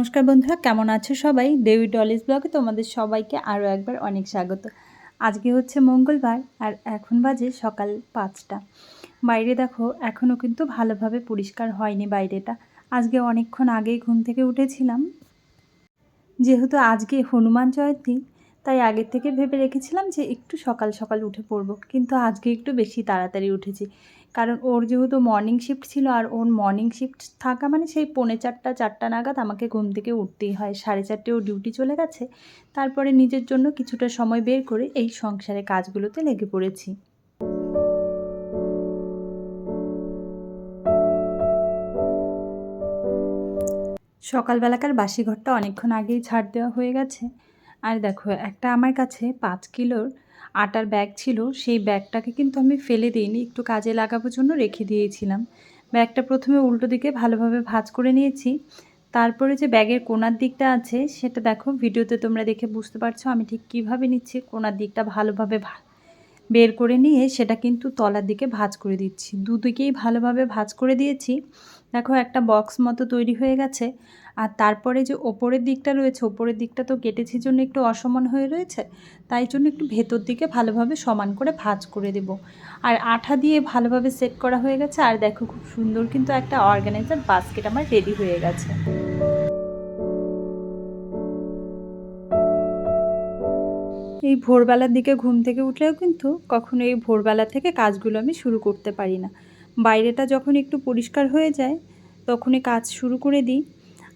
নমস্কার বন্ধুরা, কেমন আছো সবাই? দেবী ডলিস ব্লগে তোমাদের সবাইকে আরও একবার অনেক স্বাগত। আজকে হচ্ছে মঙ্গলবার আর এখন বাজে সকাল পাঁচটা। বাইরে দেখো, এখনও কিন্তু ভালোভাবে পরিষ্কার হয়নি বাইরেটা। আজকে অনেকক্ষণ আগেই ঘুম থেকে উঠেছিলাম। যেহেতু আজকে হনুমান জয়ন্তী, তাই আগের থেকে ভেবে রেখেছিলাম যে একটু সকাল সকাল উঠে পড়ব। কিন্তু আজকে একটু বেশি তাড়াতাড়ি উঠেছি। কারণ ওর যেহেতু মর্নিং শিফট ছিল আর ওর মর্নিং শিফট থাকা মানে সেই পৌনে চারটা চারটা নাগাদ আমাকে ঘুম থেকে উঠতেই হয়। সাড়ে চারটে ও ডিউটি চলে গেছে। তারপরে নিজের জন্য কিছুটা সময় বের করে এই সংসারে কাজগুলোতে লেগে পড়েছি। সকালবেলাকার বাসি ঘরটা অনেকক্ষণ আগেই ছাড় দেওয়া হয়ে গেছে। আর দেখো, একটা আমার কাছে পাঁচ কিলোর আটার ব্যাগ ছিল, সেই ব্যাগটাকে কিন্তু আমি ফেলে দিইনি, একটু কাজে লাগাবার জন্য রেখে দিয়েছিলাম। ব্যাগটা প্রথমে উল্টো দিকে ভালোভাবে ভাজ করে নিয়েছি। তারপরে যে ব্যাগের কোনার দিকটা আছে, সেটা দেখো, ভিডিওতে তোমরা দেখে বুঝতে পারছ আমি ঠিক কীভাবে নিচ্ছি। কোনার দিকটা ভালোভাবে বের করে নিয়ে সেটা কিন্তু তলার দিকে ভাজ করে দিচ্ছি। দুদিকেই ভালোভাবে ভাজ করে দিয়েছি। দেখো একটা বক্স মতো তৈরি হয়ে গেছে। আর তারপরে যে ওপরের দিকটা রয়েছে, ওপরের দিকটা তো কেটেছি জন্য একটু অসমান হয়ে রয়েছে, তাই জন্য একটু ভেতর দিকে ভালোভাবে সমান করে ভাজ করে দেব। আর আঠা দিয়ে ভালোভাবে সেট করা হয়ে গেছে, আর দেখো খুব সুন্দর কিন্তু একটা অর্গানাইজার বাস্কেট আমার রেডি হয়ে গেছে। এই ভোরবেলার দিকে ঘুম থেকে উঠলেও কিন্তু কখনো এই ভোরবেলা থেকে কাজগুলো আমি শুরু করতে পারি না। বাইরেটা যখন একটু পরিষ্কার হয়ে যায়, তখনই কাজ শুরু করে দিই।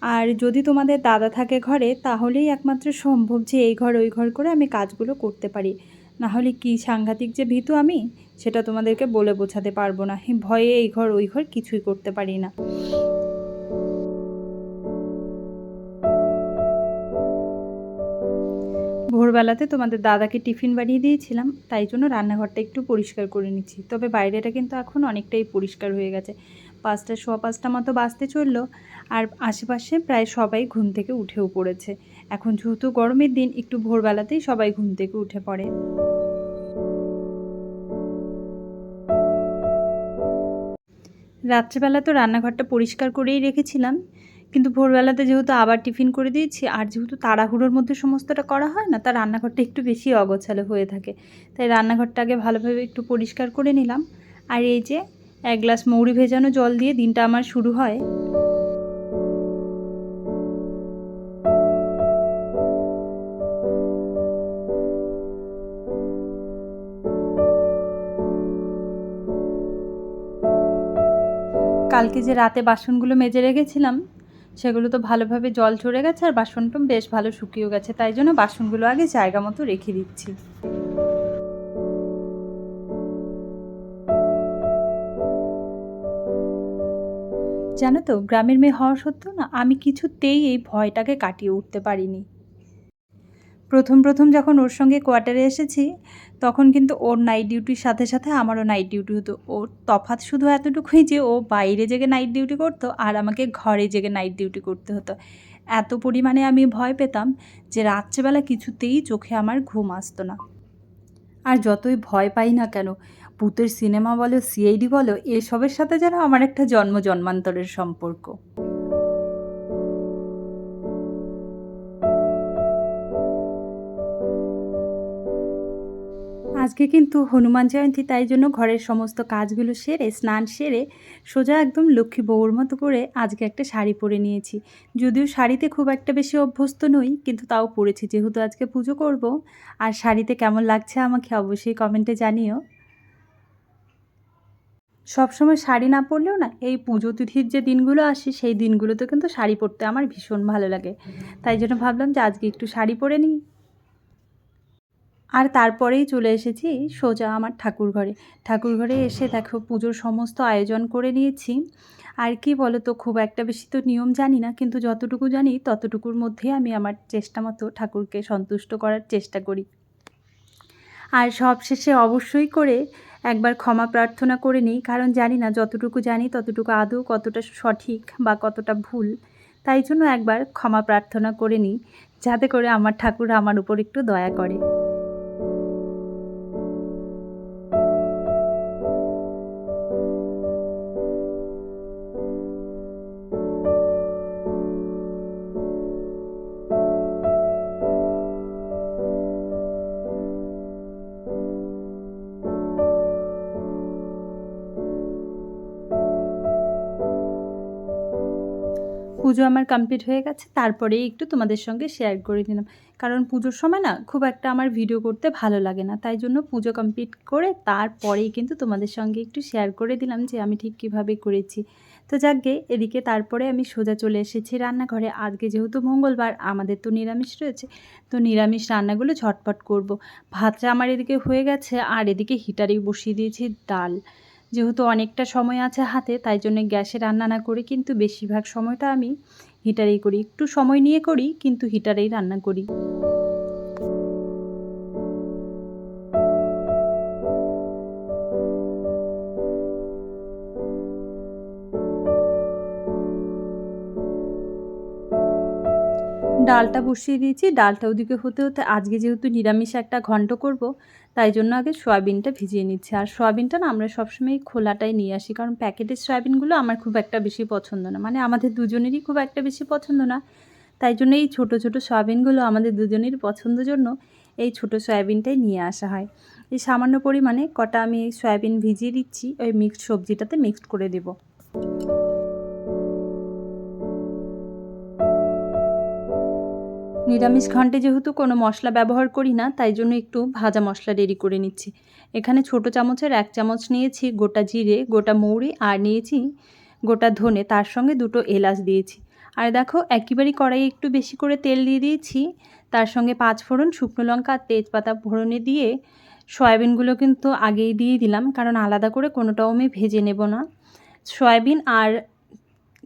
আর যদি তোমাদের দাদা থাকে ঘরে, তাহলেই একমাত্র সম্ভব যে এই ঘর, ওই ঘর করে আমি কাজগুলো করতে পারি। নাহলে কি সাংঘাতিক যে ভীতু আমি, সেটা তোমাদেরকে বলে বোঝাতে পারব না। ভয়ে এই ঘর, ওই ঘর কিছুই করতে পারি না। ভোরবেলাতে তোমাদের দাদাকে টিফিন বানিয়ে দিয়েছিলাম, তাই জন্য রান্নাঘরটা একটু পরিষ্কার করে নিচ্ছি। তবে বাইরেটা কিন্তু এখন অনেকটাই পরিষ্কার হয়ে গেছে। পাঁচটা, সোয়া পাঁচটা মতো বাঁচতে চলল আর আশেপাশে প্রায় সবাই ঘুম থেকে উঠেও পড়েছে। এখন যেহেতু গরমের দিন, একটু ভোরবেলাতেই সবাই ঘুম থেকে উঠে পড়ে। রাত্রেবেলা তো রান্নাঘরটা পরিষ্কার করেই রেখেছিলাম, কিন্তু ভোরবেলাতে যেহেতু আবার টিফিন করে দিয়েছি, আর যেহেতু তাড়াহুড়োর মধ্যে সমস্তটা করা হয় না তার রান্নাঘরটা একটু বেশি অগোছালো হয়ে থাকে। তাই রান্নাঘরটা আগে ভালোভাবে একটু পরিষ্কার করে নিলাম। আর এই যে এক গ্লাস মৌরি ভেজানো জল দিয়ে দিনটা আমার শুরু হয়। কালকে যে রাতে বাসনগুলো মেজে রেখেছিলাম, সেগুলো তো ভালোভাবে জল ঝরে গেছে আর বাসনটা বেশ ভালো শুকিয়েও গেছে, তাই জন্য বাসনগুলো আগে জায়গা মতো রেখে দিচ্ছি। জানো তো, গ্রামের মেয়ে হওয়া সত্ত্বেও না আমি কিছুতেই এই ভয়টাকে কাটিয়ে উঠতে পারিনি। প্রথম প্রথম যখন ওর সঙ্গে কোয়ার্টারে এসেছি, তখন কিন্তু ওর নাইট ডিউটির সাথে সাথে আমারও নাইট ডিউটি হতো। ওর তফাৎ শুধু এতটুকুই যে ও বাইরে জেগে নাইট ডিউটি করতো আর আমাকে ঘরে জেগে নাইট ডিউটি করতে হতো। এত পরিমাণে আমি ভয় পেতাম যে রাত্রেবেলা কিছুতেই চোখে আমার ঘুম আসতো না। আর যতই ভয় পাই না কেন ভূতের সিনেমা বলো সিআইডি বলো, এসবের সাথে যেন আমার একটা জন্ম জন্মান্তরের সম্পর্ক। আজকে কিন্তু হনুমান জয়ন্তী, তাই জন্য ঘরের সমস্ত কাজগুলো সেরে, স্নান সেরে, সোজা একদম লক্ষ্মী বউর মতো করে আজকে একটা শাড়ি পরে নিয়েছি। যদিও শাড়িতে খুব একটা বেশি অভ্যস্ত নই, কিন্তু তাও পরেছি। যেহেতু আজকে পুজো করব, আর শাড়িতে কেমন লাগছে আমাকে অবশ্যই কমেন্টে জানিও। সবসময় শাড়ি না পরলেও না, এই পুজো তিথির যে দিনগুলো আসে, সেই দিনগুলোতে কিন্তু শাড়ি পরতে আমার ভীষণ ভালো লাগে। তাই জন্য ভাবলাম যে আজকে একটু শাড়ি পরে নিই। আর তারপরেই চলে এসেছি সোজা আমার ঠাকুর ঘরে। ঠাকুর ঘরে এসে দেখো পুজোর সমস্ত আয়োজন করে নিয়েছি। আর কি বলো তো খুব একটা বেশি তো নিয়ম জানি না, কিন্তু যতটুকু জানি ততটুকুর মধ্যে আমি আমার চেষ্টা মতো ঠাকুরকে সন্তুষ্ট করার চেষ্টা করি। আর সব শেষে অবশ্যই করে একবার ক্ষমা প্রার্থনা করে নিই, কারণ জানি না যতটুকু জানি ততটুকু আদৌ কতটা সঠিক বা কতটা ভুল। তাই জন্য একবার ক্ষমা প্রার্থনা করে নিই, যাতে করে আমার ঠাকুর আমার উপর একটু দয়া করে। পুজো আমার কমপ্লিট হয়ে গেছে, তারপরেই একটু তোমাদের সঙ্গে শেয়ার করে দিলাম কারণ পুজোর সময় না খুব একটা আমার ভিডিও করতে ভালো লাগে না, তাই জন্য পুজো কমপ্লিট করে তারপরেই কিন্তু তোমাদের সঙ্গে একটু শেয়ার করে দিলাম যে আমি ঠিক কীভাবে করেছি। তো যাকগে, এদিকে তারপরে আমি সোজা চলে এসেছি রান্নাঘরে। আজকে যেহেতু মঙ্গলবার, আমাদের তো নিরামিষ রয়েছে, তো নিরামিষ রান্নাগুলো ঝটপট করব। ভাতটা আমার এদিকে হয়ে গেছে, আর এদিকে হিটারেই বসিয়ে দিয়েছি ডাল। যেহেতু অনেকটা সময় আছে হাতে, তাই জন্য গ্যাসে রান্না না করে কিন্তু বেশিরভাগ সময়টা আমি হিটারেই করি। একটু সময় নিয়ে করি, কিন্তু হিটারেই রান্না করি। ডালটা বসিয়ে দিয়েছি। ডালটা ওদিকে হতে হতে আজকে যেহেতু নিরামিষ একটা ঘন্ট করব, তাই জন্য আগে সয়াবিনটা ভিজিয়ে নিচ্ছি। আর সয়াবিনটা না আমরা সবসময় খোলাটাই নিয়ে আসি, কারণ প্যাকেটের সয়াবিনগুলো আমার খুব একটা বেশি পছন্দ না। মানে আমাদের দুজনেরই খুব একটা বেশি পছন্দ না। তাই জন্য এই ছোটো ছোটো সয়াবিনগুলো আমাদের দুজনেরই পছন্দের জন্য এই ছোটো সয়াবিনটাই নিয়ে আসা হয়। এই সামান্য পরিমাণে কটা আমি সয়াবিন ভিজিয়ে দিচ্ছি, ওই মিক্সড সবজিটাতে মিক্সড করে দেবো। নিরামিষ ঘন্টে যেহেতু কোনো মশলা ব্যবহার করি না, তাই জন্য একটু ভাজা মশলা রেডি করে নিচ্ছি। এখানে ছোট চামচের এক চামচ নিয়েছি গোটা জিরে, গোটা মৌরি আর নিয়েছি গোটা ধনে, তার সঙ্গে দুটো এলাচ দিয়েছি। আর দেখো একেবারেই কড়াইয়ে একটু বেশি করে তেল দিয়ে দিয়েছি। তার সঙ্গে পাঁচ ফোড়ন শুকনো লঙ্কা আর তেজপাতা ফোড়নে দিয়ে সয়াবিনগুলো কিন্তু আগেই দিয়ে দিলাম, কারণ আলাদা করে কোনোটাও আমি ভেজে নেব না। সয়াবিন আর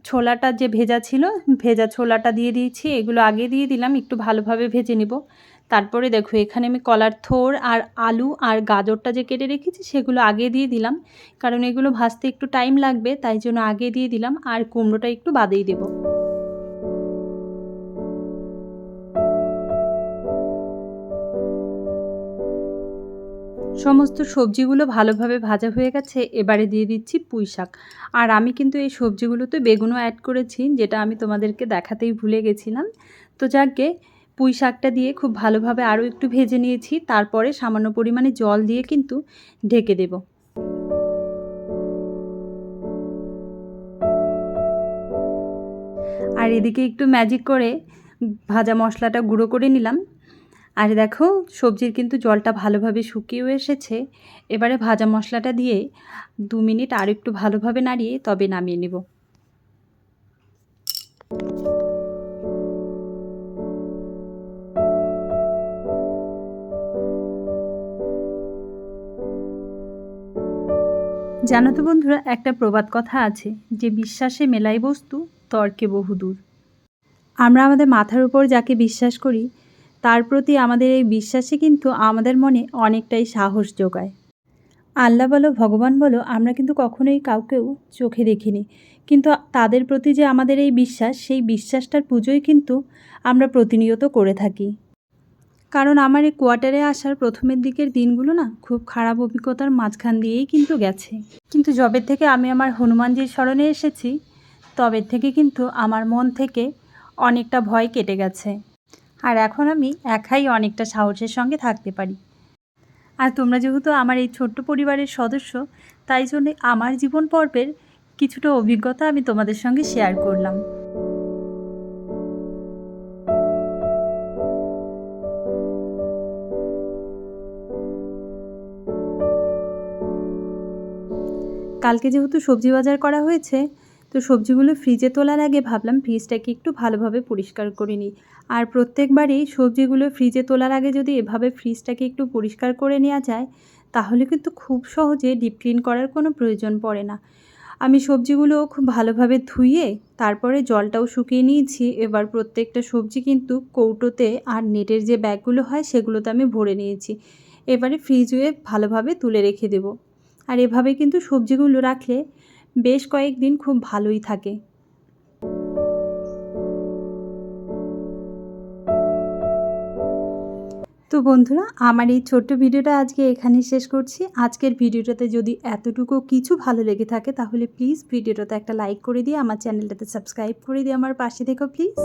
ছোলাটা যে ভেজা ছিল, ভেজা ছোলাটা দিয়ে দিয়েছি, এগুলো আগে দিয়ে দিলাম, একটু ভালোভাবে ভেজে নিব। তারপরে দেখো, এখানে আমি কলার থোর আর আলু আর গাজরটা যে কেটে রেখেছি, সেগুলো আগে দিয়ে দিলাম। কারণ এগুলো ভাজতে একটু টাইম লাগবে, তাই জন্য আগে দিয়ে দিলাম, আর কুমড়োটা একটু বাদেই দেবো। সমস্ত সবজিগুলো ভালোভাবে ভাজা হয়ে গেছে, এবারে দিয়ে দিচ্ছি পুঁই শাক। আর আমি কিন্তু এই সবজিগুলোতে বেগুনও অ্যাড করেছি, যেটা আমি তোমাদেরকে দেখাতেই ভুলে গেছিলাম। তো যাকে পুঁই শাকটা দিয়ে খুব ভালোভাবে আরও একটু ভেজে নিয়েছি, তারপরে সামান্য পরিমাণে জল দিয়ে কিন্তু ঢেকে দেব। আর এদিকে একটু ম্যাজিক করে ভাজা মশলাটা গুঁড়ো করে নিলাম। আর দেখো, সবজির কিন্তু জলটা ভালোভাবে শুকিয়েও এসেছে। এবারে ভাজা মশলাটা দিয়ে দু মিনিট আর একটু ভালোভাবে নাড়িয়ে তবে নামিয়ে নেব। জানো তো বন্ধুরা, একটা প্রবাদ কথা আছে, যে বিশ্বাসে মেলাই বস্তু তর্কে বহুদূর। আমরা আমাদের মাথার উপর যাকে বিশ্বাস করি তার প্রতি আমাদের এই বিশ্বাসে কিন্তু আমাদের মনে অনেকটাই সাহস যোগায়। আল্লাহ বলো, ভগবান বলো, আমরা কিন্তু কখনোই কাউকেও চোখে দেখিনি। কিন্তু তাদের প্রতি যে আমাদের এই বিশ্বাস, সেই বিশ্বাসটার পুজোই কিন্তু আমরা প্রতিনিয়ত করে থাকি। কারণ আমার এই কোয়ার্টারে আসার প্রথমের দিকের দিনগুলো না, খুব খারাপ অভিজ্ঞতার মাঝখান দিয়েই কিন্তু গেছে। কিন্তু জবের থেকে আমি আমার হনুমানজির স্মরণে এসেছি, তবে থেকে কিন্তু আমার মন থেকে অনেকটা ভয় কেটে গেছে। আর এখন আমি একাই অনেকটা সাহসের সঙ্গে থাকতে পারি। আর তোমরা যেহেতু আমার এই ছোট্ট পরিবারের সদস্য, তাই জন্য আমার জীবন পর্বের কিছুটা অভিজ্ঞতা আমি তোমাদের সঙ্গে শেয়ার করলাম। কালকে যেহেতু সবজি বাজার করা হয়েছে তো সবজিগুলো ফ্রিজে তোলার আগে ভাবলাম ফ্রিজটাকে একটু ভালোভাবে পরিষ্কার করে নিই। আর প্রত্যেকবারই সবজিগুলো ফ্রিজে তোলার আগে যদি এভাবে ফ্রিজটাকে একটু পরিষ্কার করে নেওয়া যায়, তাহলে কিন্তু খুব সহজে ডিপ ক্লিন করার কোনো প্রয়োজন পড়ে না। আমি সবজিগুলো খুব ভালোভাবে ধুয়ে, তারপরে জলটাও শুকিয়ে নিয়েছি। এবার প্রত্যেকটা সবজি কিন্তু কৌটোতে আর নেটের যে ব্যাগগুলো হয়, সেগুলোতে আমি ভরে নিয়েছি। এবারে ফ্রিজে ভালোভাবে তুলে রেখে দেব। আর এভাবে কিন্তু সবজিগুলো রাখলে বেশ কয়েকদিন খুব ভালোই থাকে। তো বন্ধুরা, আমার এই ছোট্ট ভিডিওটা আজকে এখানেই শেষ করছি। আজকের ভিডিওটাতে যদি এতটুকু কিছু ভালো লেগে থাকে, তাহলে প্লিজ ভিডিওটাতে একটা লাইক করে দিয়ে আমার চ্যানেলটাতে সাবস্ক্রাইব করে দিয়ে আমার পাশে দেখো প্লিজ